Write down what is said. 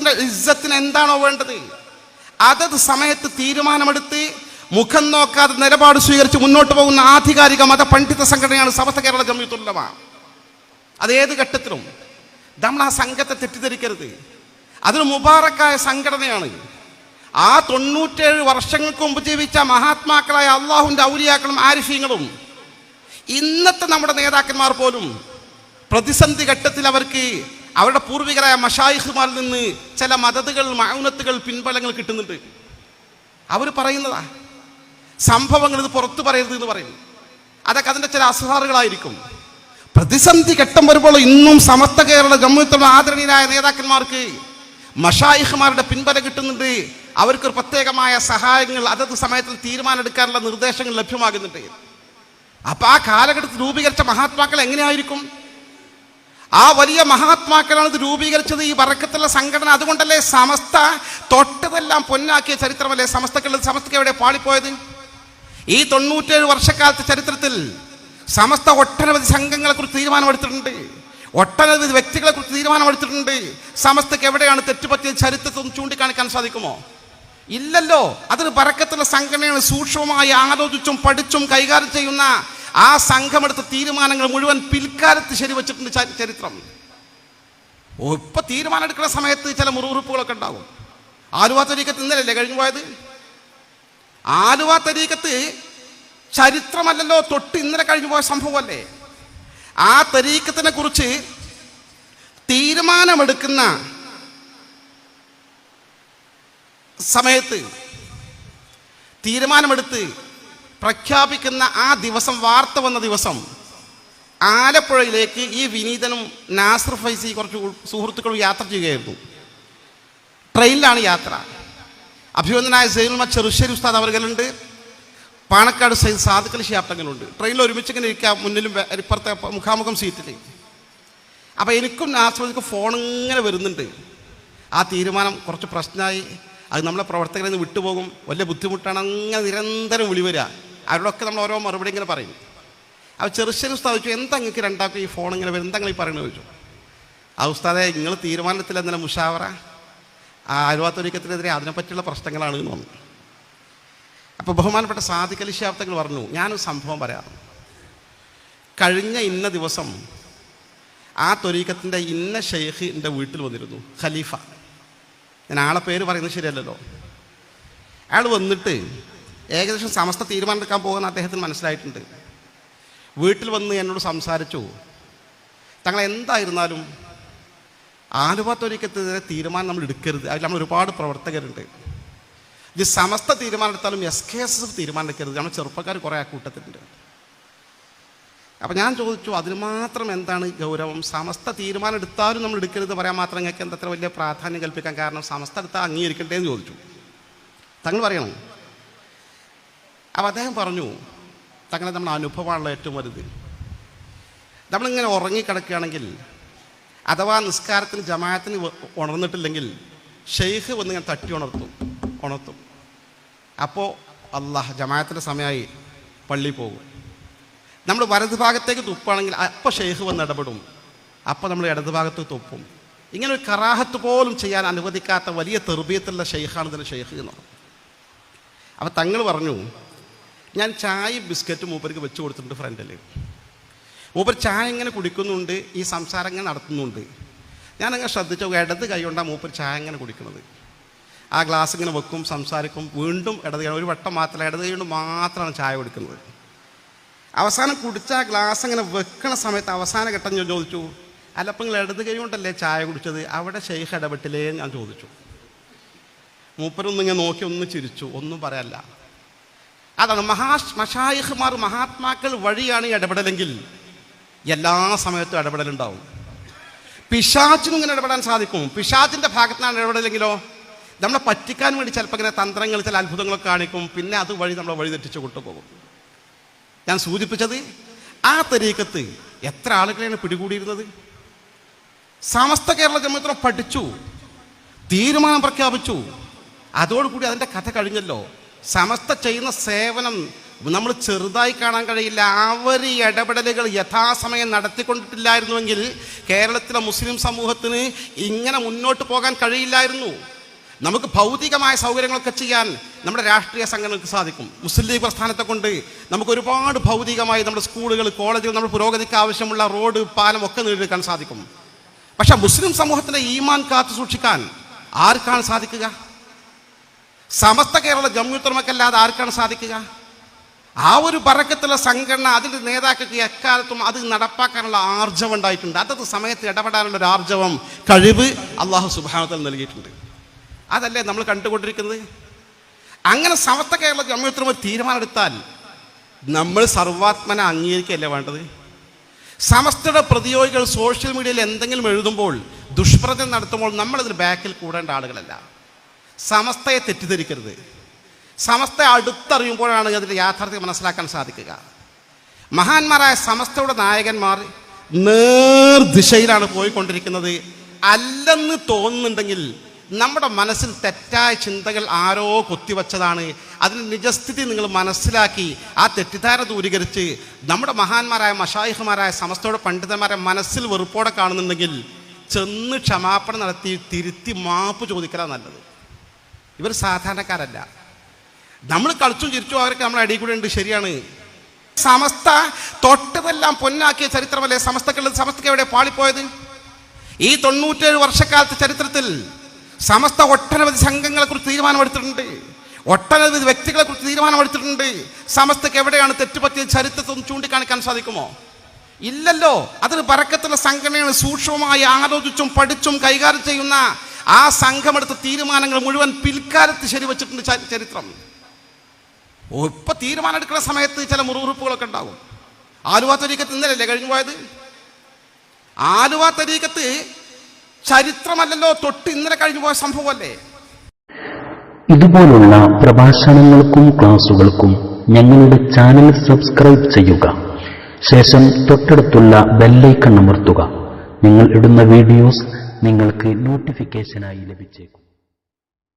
സമൂഹത്തിന്റെ ഇജ്ജത്തിന് എന്താണോ വേണ്ടത്? അതത് സമയത്ത് തീരുമാനമെടുത്ത് മുഖം നോക്കാതെ നിലപാട് സ്വീകരിച്ച് മുന്നോട്ട് പോകുന്ന ആധികാരിക മത പണ്ഡിത സംഘടനയാണ് സമസ്ത കേരള ജമ്മിയത്തുല്ലമ അത് ഏത് ഘട്ടത്തിലും നമ്മൾ ആ സംഘത്തെ തെറ്റിദ്ധരിക്കരുത്. അതൊരു മുബാറക്കായ സംഘടനയാണ്. ആ തൊണ്ണൂറ്റേഴ് വർഷങ്ങൾക്ക് മുമ്പ് ജീവിച്ച മഹാത്മാക്കളായ അള്ളാഹുവിന്റെ ഔലിയാക്കളും ആരിഫീങ്ങളും ഇന്നത്തെ നമ്മുടെ നേതാക്കന്മാർ പോലും പ്രതിസന്ധി ഘട്ടത്തിൽ അവർക്ക് അവരുടെ പൂർവികരായ മഷായിഹുമാരിൽ നിന്ന് ചില മതതുകൾ മൗനത്തുകൾ പിൻബലങ്ങൾ കിട്ടുന്നുണ്ട്. അവർ പറയുന്നതാ സംഭവങ്ങൾ ഇത് പുറത്തു പറയരുത് എന്ന് പറയും. അതൊക്കെ അതിന്റെ ചില അസഹാറുകളായിരിക്കും. പ്രതിസന്ധി ഘട്ടം വരുമ്പോൾ ഇന്നും സമസ്ത കേരള ജമ്മുത്തുള്ള ആദരണീയരായ നേതാക്കന്മാർക്ക് മഷായിഹുമാരുടെ പിൻബലം കിട്ടുന്നുണ്ട്. അവർക്കൊരു പ്രത്യേകമായ സഹായങ്ങൾ അതത് സമയത്തിൽ തീരുമാനമെടുക്കാനുള്ള നിർദ്ദേശങ്ങൾ ലഭ്യമാകുന്നുണ്ട്. അപ്പോൾ ആ കാലഘട്ടത്തിൽ രൂപീകരിച്ച മഹാത്മാക്കൾ എങ്ങനെയായിരിക്കും? ആ വലിയ മഹാത്മാക്കളാണ് ഇത് രൂപീകരിച്ചത് ഈ വറക്കത്തുള്ള സംഘടന. അതുകൊണ്ടല്ലേ സമസ്ത തൊട്ടതെല്ലാം പൊന്നാക്കിയ ചരിത്രമല്ലേ? സമസ്തക്കുള്ളത് സമസ്തക്ക് എവിടെ പാളിപ്പോയത്? ഈ തൊണ്ണൂറ്റേഴ് വർഷക്കാലത്തെ ചരിത്രത്തിൽ സമസ്ത ഒട്ടനവധി സംഘങ്ങളെ കുറിച്ച് തീരുമാനമെടുത്തിട്ടുണ്ട്. ഒട്ടനവധി വ്യക്തികളെ കുറിച്ച് തീരുമാനമെടുത്തിട്ടുണ്ട്. സമസ്തക്ക് എവിടെയാണ് തെറ്റുപറ്റിയ ചരിത്രത്തിൽ ചൂണ്ടിക്കാണിക്കാൻ സാധിക്കുമോ? ഇല്ലല്ലോ. അതൊരു പറക്കത്തുള്ള സംഘടനയാണ് സൂക്ഷ്മമായി ആലോചിച്ചും പഠിച്ചും കൈകാര്യം ചെയ്യുന്ന ആ സംഘമെടുത്ത തീരുമാനങ്ങൾ മുഴുവൻ പിൽക്കാലത്ത് ശരിവച്ചിട്ടുണ്ട് ചരിത്രം. ഇപ്പൊ തീരുമാനം എടുക്കുന്ന സമയത്ത് ചില മുറിവുറുപ്പുകളൊക്കെ ഉണ്ടാകും. ആലുവ തരീക്കത്ത് ഇന്നലല്ലേ കഴിഞ്ഞു പോയത്? ആലുവ തരീക്കത്ത് ചരിത്രമല്ലല്ലോ തൊട്ട് ഇന്നലെ കഴിഞ്ഞു പോയ സംഭവമല്ലേ? ആ തരീക്കത്തിനെ കുറിച്ച് തീരുമാനമെടുക്കുന്ന സമയത്ത് തീരുമാനമെടുത്ത് പ്രഖ്യാപിക്കുന്ന ആ ദിവസം വാർത്ത വന്ന ദിവസം ആലപ്പുഴയിലേക്ക് ഈ വിനീതനും നാസർ ഫൈസി കുറച്ച് സുഹൃത്തുക്കളും യാത്ര ചെയ്യുകയായിരുന്നു. ട്രെയിനിലാണ് യാത്ര. അഭിവന്ദനായ സൈനുമ ചെറുശ്ശേരി ഉസ്താദ് അവർകളുണ്ട് പാണക്കാട് സൈദ് സാധുക്കൽ ശാപ്തങ്ങളുണ്ട് ട്രെയിനിൽ ഒരുമിച്ച് ഇങ്ങനെ ഇരിക്കാം മുന്നിലും ഇപ്പുറത്തെ മുഖാമുഖം സീറ്റിൽ അപ്പോൾ എനിക്കും നാസർക്കും ഫോൺ ഇങ്ങനെ വരുന്നുണ്ട്. ആ തീരുമാനം കുറച്ച് പ്രശ്നമായി. അത് നമ്മളെ പ്രവർത്തകരിൽ നിന്ന് വിട്ടുപോകും. വലിയ ബുദ്ധിമുട്ടാണ്. അങ്ങനെ നിരന്തരം വിളി വരിക അവരോടൊക്കെ നമ്മൾ ഓരോ മറുപടി ഇങ്ങനെ പറയും. അപ്പോൾ ചെറുശ്ശേരി ഉസ്താദ് ചോദിച്ചു എന്താ നിങ്ങൾക്ക് രണ്ടാമത്തെ ഈ ഫോൺ ഇങ്ങനെ വരും എന്താ ഈ പറയണത്? ചോദിച്ചു. ആ ഉസ്താദെ നിങ്ങൾ തീരുമാനത്തിൽ എന്തിനാ മുഷാവറ? ആ അരുവാത്തൊരുക്കത്തിനെതിരെ അതിനെപ്പറ്റിയുള്ള പ്രശ്നങ്ങളാണ് എന്ന് പറഞ്ഞു. അപ്പോൾ ബഹുമാനപ്പെട്ട സാദിഖലി ശാബ്ദങ്ങൾ പറഞ്ഞു ഞാനൊരു സംഭവം പറയാം. കഴിഞ്ഞ ഇന്ന ദിവസം ആ തൊരീക്കത്തിന്റെ ഇന്ന ഷെയ്ഖ് എന്റെ വീട്ടിൽ വന്നിരുന്നു ഖലീഫ. ഞാൻ ആളെ പേര് പറയുന്നത് ശരിയല്ലല്ലോ. അയാൾ വന്നിട്ട് ഏകദേശം സമസ്ത തീരുമാനമെടുക്കാൻ പോകുന്ന അദ്ദേഹത്തിന് മനസ്സിലായിട്ടുണ്ട്. വീട്ടിൽ വന്ന് എന്നോട് സംസാരിച്ചു. തങ്ങൾ എന്തായിരുന്നാലും ആലുവ തൊരീക്കത്തിനെതിരെ തീരുമാനം നമ്മൾ എടുക്കരുത്. അതിൽ നമ്മൾ ഒരുപാട് പ്രവർത്തകരുണ്ട്. ഇത് സമസ്ത തീരുമാനം എടുത്താലും എസ് കെ എസ് എസ് തീരുമാനം എടുക്കരുത് നമ്മൾ ചെറുപ്പക്കാർ കുറേ ആ കൂട്ടത്തിലുണ്ട്. അപ്പം ഞാൻ ചോദിച്ചു അതിന് മാത്രം എന്താണ് ഗൗരവം? സമസ്ത തീരുമാനം എടുത്താലും നമ്മൾ എടുക്കരുത് പറയാൻ മാത്രം നിങ്ങൾക്ക് എന്തത്ര വലിയ പ്രാധാന്യം കൽപ്പിക്കാൻ കാരണം സമസ്ത എടുത്താൽ അംഗീകരിക്കട്ടെ എന്ന് ചോദിച്ചു. തങ്ങൾ പറയണം അപ്പം അദ്ദേഹം പറഞ്ഞു തങ്ങളെ നമ്മൾ അനുഭവമാണല്ലോ ഏറ്റവും വലുത്. നമ്മളിങ്ങനെ ഉറങ്ങിക്കിടക്കുകയാണെങ്കിൽ അഥവാ നിസ്കാരത്തിന് ജമാഅത്തിന് ഉണർന്നിട്ടില്ലെങ്കിൽ ഷെയ്ഖ് വന്ന് ഞാൻ തട്ടി ഉണർത്തും ഉണർത്തും. അപ്പോൾ അള്ളാഹ് ജമാഅത്തിന്റെ സമയമായി പള്ളി പോകും. നമ്മൾ വലത് ഭാഗത്തേക്ക് തുപ്പാണെങ്കിൽ അപ്പോൾ ഷെയ്ഖ് വന്ന് ഇടപെടും. അപ്പോൾ നമ്മൾ ഇടത് ഭാഗത്ത് തുപ്പും. ഇങ്ങനെ ഒരു കറാഹത്ത് പോലും ചെയ്യാൻ അനുവദിക്കാത്ത വലിയ തെർബീയത്തുള്ള ഷെയ്ഖാണ് ഇതിന്റെ ഷെയ്ഖ് എന്ന് അപ്പോൾ തങ്ങൾ പറഞ്ഞു ഞാൻ ചായയും ബിസ്ക്കറ്റും മൂപ്പർക്ക് വെച്ച് കൊടുത്തിട്ടുണ്ട് ഫ്രണ്ടിൽ മൂപ്പർ ചായ ഇങ്ങനെ കുടിക്കുന്നുണ്ട് ഈ സംസാരം ഇങ്ങനെ നടത്തുന്നുണ്ട്. ഞാനങ്ങനെ ശ്രദ്ധിച്ചു ഇടത് കൈ കൊണ്ടാണ് മൂപ്പർ ചായ ഇങ്ങനെ കുടിക്കുന്നത് ആ ഗ്ലാസ് ഇങ്ങനെ വെക്കും സംസാരിക്കും വീണ്ടും ഇടത് ഒരു വട്ടം മാത്രമല്ല ഇടത് കൈ കൊണ്ട് മാത്രമാണ് ചായ കുടിക്കുന്നത്. അവസാനം കുടിച്ച ആ ഗ്ലാസ് ഇങ്ങനെ വെക്കണ സമയത്ത് അവസാന ഘട്ടം ഞാൻ ചോദിച്ചു അല്ലപ്പം നിങ്ങൾ ഇടത് കൈ കൊണ്ടല്ലേ ചായ കുടിച്ചത്? അവിടെ ഷെയ്ഖ് ഇടപെട്ടില്ലേ ഞാൻ ചോദിച്ചു. മൂപ്പരൊന്നിങ്ങനെ നോക്കി ഒന്ന് ചിരിച്ചു ഒന്നും പറയാല്ല. അതാണ് മഹാ മഷായിഹ്മാർ മഹാത്മാക്കൾ വഴിയാണ് ഈ ഇടപെടലെങ്കിൽ എല്ലാ സമയത്തും ഇടപെടലുണ്ടാവും. പിശാച്ചിനും ഇങ്ങനെ ഇടപെടാൻ സാധിക്കും. പിശാച്ചിന്റെ ഭാഗത്താണ് ഇടപെടലെങ്കിലോ? നമ്മളെ പറ്റിക്കാൻ വേണ്ടി ചിലപ്പോൾ ഇങ്ങനെ തന്ത്രങ്ങൾ ചില അത്ഭുതങ്ങളൊക്കെ കാണിക്കും. പിന്നെ അത് വഴി നമ്മളെ വഴി തെറ്റിച്ച് കൊണ്ടുപോകും. ഞാൻ സൂചിപ്പിച്ചത് ആ തരീക്കത്ത് എത്ര ആളുകളെയാണ് പിടികൂടിയിരുന്നത്? സമസ്ത കേരള ജമയത്രം പഠിച്ചു തീരുമാനം പ്രഖ്യാപിച്ചു. അതോടുകൂടി അതിന്റെ കഥ കഴിഞ്ഞല്ലോ. സമസ്ത ചെയ്യുന്ന സേവനം നമ്മൾ ചെറുതായി കാണാൻ കഴിയില്ല. അവർ ഈ ഇടപെടലുകൾ യഥാസമയം നടത്തിക്കൊണ്ടിട്ടില്ലായിരുന്നുവെങ്കിൽ കേരളത്തിലെ മുസ്ലിം സമൂഹത്തിന് ഇങ്ങനെ മുന്നോട്ട് പോകാൻ കഴിയില്ലായിരുന്നു. നമുക്ക് ഭൗതികമായ സൗകര്യങ്ങളൊക്കെ ചെയ്യാൻ നമ്മുടെ രാഷ്ട്രീയ സംഘടനകൾക്ക് സാധിക്കും. മുസ്ലിം ലീഗ് പ്രസ്ഥാനത്തെ കൊണ്ട് നമുക്ക് ഒരുപാട് ഭൗതികമായി നമ്മുടെ സ്കൂളുകൾ കോളേജുകൾ നമ്മുടെ പുരോഗതിക്ക് ആവശ്യമുള്ള റോഡ് പാലം ഒക്കെ നേടിയെടുക്കാൻ സാധിക്കും. പക്ഷേ മുസ്ലിം സമൂഹത്തിന്റെ ഈമാൻ കാത്തു സൂക്ഷിക്കാൻ ആർക്കാണ് സാധിക്കുക? സമസ്ത കേരള ജമ്മുത്തർമക്കല്ലാതെ ആർക്കാണ് സാധിക്കുക? ആ ഒരു പറക്കത്തുള്ള സംഘടന അതിന്റെ നേതാക്കൾക്ക് എക്കാലത്തും അത് നടപ്പാക്കാനുള്ള ആർജവം ഉണ്ടായിട്ടുണ്ട്. അതത് സമയത്ത് ഇടപെടാനുള്ള ഒരു ആർജവം കഴിവ് അള്ളാഹു സുബാനത്തിൽ നൽകിയിട്ടുണ്ട്. അതല്ലേ നമ്മൾ കണ്ടുകൊണ്ടിരിക്കുന്നത്? അങ്ങനെ സമസ്ത കേരള ജമ്മുത്തർമ തീരുമാനമെടുത്താൽ നമ്മൾ സർവാത്മന അംഗീകരിക്കുകയല്ലേ വേണ്ടത്? സമസ്തയുടെ പ്രതിയോഗികൾ സോഷ്യൽ മീഡിയയിൽ എന്തെങ്കിലും എഴുതുമ്പോൾ ദുഷ്പ്രചരണം നടത്തുമ്പോൾ നമ്മളതിന് ബാക്കിൽ കൂടേണ്ട ആളുകളല്ല. സമസ്തയെ തെറ്റിദ്ധരിക്കരുത്. സമസ്തയെ അടുത്തറിയുമ്പോഴാണ് അതിന്റെ യാഥാർത്ഥ്യം മനസ്സിലാക്കാൻ സാധിക്കുക. മഹാന്മാരായ സമസ്തയുടെ നായകന്മാർ നേർദിശയിലാണ് പോയിക്കൊണ്ടിരിക്കുന്നത്. അല്ലെന്ന് തോന്നുന്നുണ്ടെങ്കിൽ നമ്മുടെ മനസ്സിൽ തെറ്റായ ചിന്തകൾ ആരോ കൊത്തിവച്ചതാണ്. അതിന്റെ നിജസ്ഥിതി നിങ്ങൾ മനസ്സിലാക്കി ആ തെറ്റിദ്ധാര ദൂരീകരിച്ച് നമ്മുടെ മഹാന്മാരായ മഷായിഹുമാരായ സമസ്തയുടെ പണ്ഡിതന്മാരെ മനസ്സിൽ വെറുപ്പോടെ കാണുന്നുണ്ടെങ്കിൽ ചെന്ന് ക്ഷമാപണം നടത്തി തിരുത്തി മാപ്പ് ചോദിക്കലാണ് നല്ലത്. ഇവർ സാധാരണക്കാരല്ല. നമ്മൾ കളിച്ചും ചിരിച്ചും അവരൊക്കെ നമ്മുടെ അടിയിൽ കൂടെ ഉണ്ട് ശരിയാണ്. സമസ്ത തൊട്ടതെല്ലാം പൊന്നാക്കിയ ചരിത്രമല്ലേ? സമസ്തക്കുള്ളത് സമസ്തക്ക് എവിടെ പാളിപ്പോയത്? ഈ തൊണ്ണൂറ്റേഴ് വർഷക്കാലത്തെ ചരിത്രത്തിൽ സമസ്ത ഒട്ടനവധി സംഘങ്ങളെ കുറിച്ച് തീരുമാനമെടുത്തിട്ടുണ്ട്. ഒട്ടനവധി വ്യക്തികളെ കുറിച്ച് തീരുമാനമെടുത്തിട്ടുണ്ട്. സമസ്തക്ക് എവിടെയാണ് തെറ്റുപറ്റിയ ചരിത്രത്തൊന്നും ചൂണ്ടിക്കാണിക്കാൻ സാധിക്കുമോ? ഇല്ലല്ലോ. അതൊരു പരക്കത്തുള്ള സംഘടനയാണ്. സൂക്ഷ്മമായി ആലോചിച്ചും പഠിച്ചും കൈകാര്യം ചെയ്യുന്ന ആ സംഘമെടുത്ത തീരുമാനങ്ങൾ മുഴുവൻ പിൽക്കാലത്ത് ശരിവച്ചിട്ടുണ്ട് ചരിത്രം. ഇപ്പൊ തീരുമാനം എടുക്കുന്ന സമയത്ത് ചില മുറിവുറുപ്പുകളൊക്കെ ഉണ്ടാകും. ആലുവ തരീക്കത്ത് ഇന്നലല്ലേ കഴിഞ്ഞു പോയത് ആലുവ തരീക്കത്ത് ചരിത്രമല്ലല്ലോ തൊട്ട് ഇന്നലെ കഴിഞ്ഞു പോയ സംഭവമല്ലേ? ഇതുപോലുള്ള പ്രഭാഷണങ്ങൾക്കും ക്ലാസുകൾക്കും ഞങ്ങളുടെ ചാനൽ സബ്സ്ക്രൈബ് ചെയ്യുക. ശേഷം തൊട്ടടുത്തുള്ള ബെല്ലൈക്കൺ അമർത്തുക. നിങ്ങൾ ഇടുന്ന വീഡിയോസ് നിങ്ങൾക്ക് നോട്ടിഫിക്കേഷനായി ലഭിച്ചേക്കും.